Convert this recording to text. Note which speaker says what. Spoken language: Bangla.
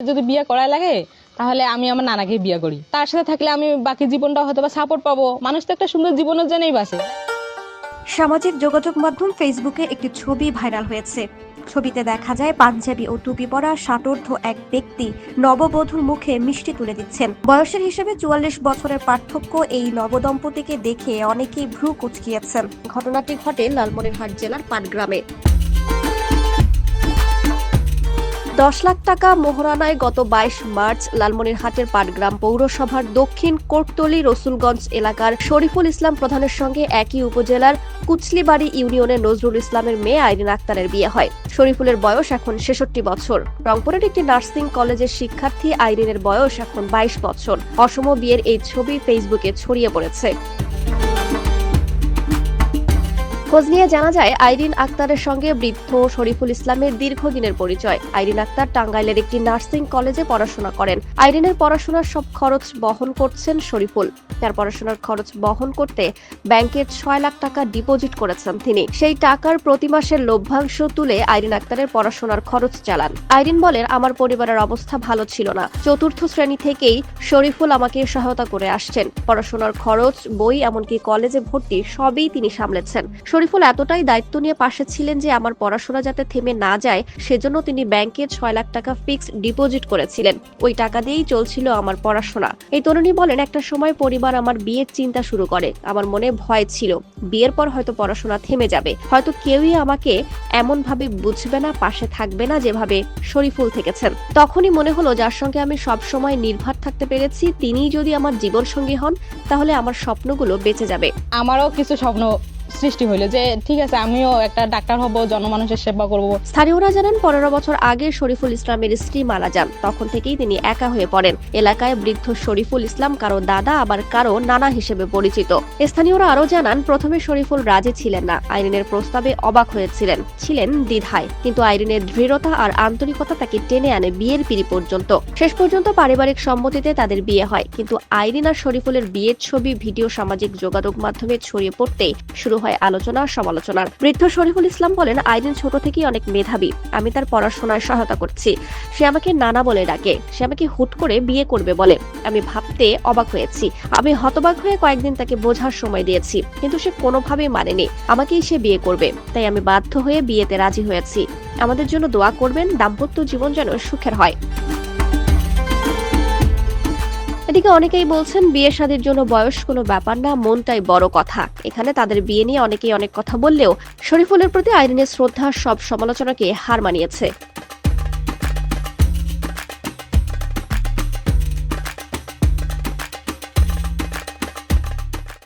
Speaker 1: যদি বিয়ে করাই লাগে, তাহলে আমি আমার নানাকে বিয়ে করি। তার সাথে থাকলে আমি বাকি জীবনটা হয়তো বা সাপোর্ট পাবো। মানুষ তো একটা সুন্দর জীবনের জন্যই বাসে।
Speaker 2: সামাজিক যোগাযোগ মাধ্যম ফেসবুকে একটি ছবি ভাইরাল হয়েছে। ছবিতে দেখা যায়, পাঞ্জাবি ও টুপি পরা ষাটোর্ধ এক ব্যক্তি নববধূর মুখে মিষ্টি তুলে দিচ্ছেন। বয়সের হিসেবে চুয়াল্লিশ বছরের পার্থক্য এই নবদম্পতিকে দেখে অনেকেই ভ্রু কুচকিয়েছেন। ঘটনাটি ঘটে লালমনিরহাট জেলার পাটগ্রামে। দশ লাখ টাকা মোহরানায় গত বাইশ মার্চ লালমনিরহাটের পাটগ্রাম পৌরসভার দক্ষিণ কোটতলি রসুলগঞ্জ এলাকার শরীফুল ইসলাম প্রধানের সঙ্গে একই উপজেলার কুচলিবাড়ি ইউনিয়নের নজরুল ইসলামের মেয়ে আইরিন আক্তারের বিয়ে হয়। শরীফুলের বয়স এখন ছেষট্টি বছর। রংপুরের একটি নার্সিং কলেজের শিক্ষার্থী আইরিনের বয়স এখন বাইশ বছর। অসম বিয়ের এই ছবি ফেসবুকে ছড়িয়ে পড়েছে। খোঁজ নিয়ে জানা যায়, আইরিন আক্তারের সঙ্গে বৃদ্ধ শরীফুল ইসলামের দীর্ঘদিনের পরিচয়। আইরিন আক্তার টাঙ্গাইলের একটি নার্সিং কলেজে পড়াশোনা করেন। আইরিনের পড়াশোনার সব খরচ বহন করছেন শরীফুল। তার পড়াশোনার খরচ বহন করতে ব্যাংকে ছয় লাখ টাকা ডিপোজিট করেছেন তিনি। সেই টাকার প্রতি মাসের লভ্যাংশ তুলে আইরিন আক্তারের পড়াশোনার খরচ চালান। আইরিন বলেন, আমার পরিবারের অবস্থা ভালো ছিল না। চতুর্থ শ্রেণি থেকেই শরীফুল আমাকে সহায়তা করে আসছেন। পড়াশোনার খরচ, বই, এমনকি কলেজে ভর্তি সবই তিনি সামলেছেন। শরীফুল এতটাই দায়িত্ব নিয়ে পাশে ছিলেন যে আমার পড়াশোনা যাতে থেমে না যায়, সেজন্য তিনি ব্যাংকে ছয় লাখ টাকা ফিক্সড ডিপোজিট করেছিলেন। ওই টাকা দিয়েই চলছিল আমার পড়াশোনা। এই তরুণী বলেন, একটা সময় পরিবার আমার বিয়ের চিন্তা শুরু করে। আমার মনে ভয় ছিল। বিয়ের পর হয়তো পড়াশোনা থেমে যাবে। হয়তো কেউই আমাকে এমন ভাবে বুঝবে না, পাশে থাকবে না যেভাবে শরীফুল থেকেছেন। তখনই মনে হলো, যার সঙ্গে আমি সব সময় নির্ভর থাকতে পেরেছি, তিনিই যদি আমার জীবন সঙ্গী হন, তাহলে আমার স্বপ্নগুলো বেঁচে যাবে।
Speaker 1: আমারও কিছু স্বপ্ন সৃষ্টি হইল যে, ঠিক আছে, আমিও একটা ডাক্তার হব, জনমানুষের সেবা করব।
Speaker 2: স্থানীয়রা জানান, পনেরো বছর আগে শরীফুল ইসলামের স্ত্রী মারা যান। তখন থেকেই তিনি একা হয়ে পড়েন। এলাকায় বৃদ্ধ শরীফুল ইসলাম কারও দাদা, আবার কারও নানা হিসেবে পরিচিত। স্থানীয়রা আরও জানান, প্রথমে শরীফুল রাজি ছিলেন না। আইরিনের প্রস্তাবে অবাক হয়েছিলেন। ছিলেন দ্বিধায়। কিন্তু আইরিনের দৃঢ়তা আর আন্তরিকতা তাকে টেনে আনে বিয়ের পিড়ি পর্যন্ত। শেষ পর্যন্ত পারিবারিক সম্মতিতে তাদের বিয়ে হয়। কিন্তু আইরিন আর শরীফুলের বিয়ের ছবি, ভিডিও, সামাজিক যোগাযোগ মাধ্যমে ছড়িয়ে পড়তেই শুরু হয় আলোচনা সমালোচনার। বৃদ্ধ শরীফুল ইসলাম বলেন আইরিন ছোট থেকেই অনেক মেধাবী। আমি তার পড়াশোনায় সহায়তা করছি। সে আমাকে নানা বলে ডাকে। সে আমাকে হুট করে বিয়ে করবে বলে। আমি ভাবতে অবাক হয়েছি। আমি হতবাক হয়ে কয়েকদিন তাকে বোঝার সময় দিয়েছি। কিন্তু সে কোনোভাবেই মানেনি। আমাকেই সে বিয়ে করবে। তাই আমি বাধ্য হয়ে বিয়েতে রাজি হয়েছি। আমাদের জন্য দোয়া করবেন। দাম্পত্য জীবন যেন সুখের হয়। এদিকে অনেকেই বলছেন বিয়ে শাদীর জন্য বয়স কোনো ব্যাপার না, মনটাই বড় কথা। এখানে তাদের বিয়ে নিয়ে অনেকেই অনেক কথা বললেও শরীফুলের প্রতি আইরিনের শ্রদ্ধা সব সমালোচনাকে হার মানিয়েছে।